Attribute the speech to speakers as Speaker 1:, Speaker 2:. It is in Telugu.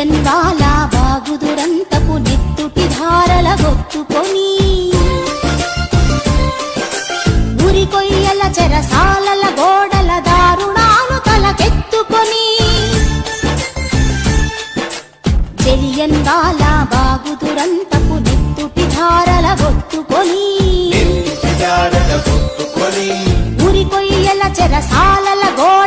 Speaker 1: ఎన్నాల వాగుదురంతపు నెత్తుటి ధారల గొత్తుకొని ఉరికొయ్యల చెరసాలల గోడల దారుణాలు తలకెత్తుకొని. జలియన్వాల వాగుదురంతపు నెత్తుటి ధారల గొత్తుకొని ఉరికొయ్యల చెరసాలల
Speaker 2: గోడ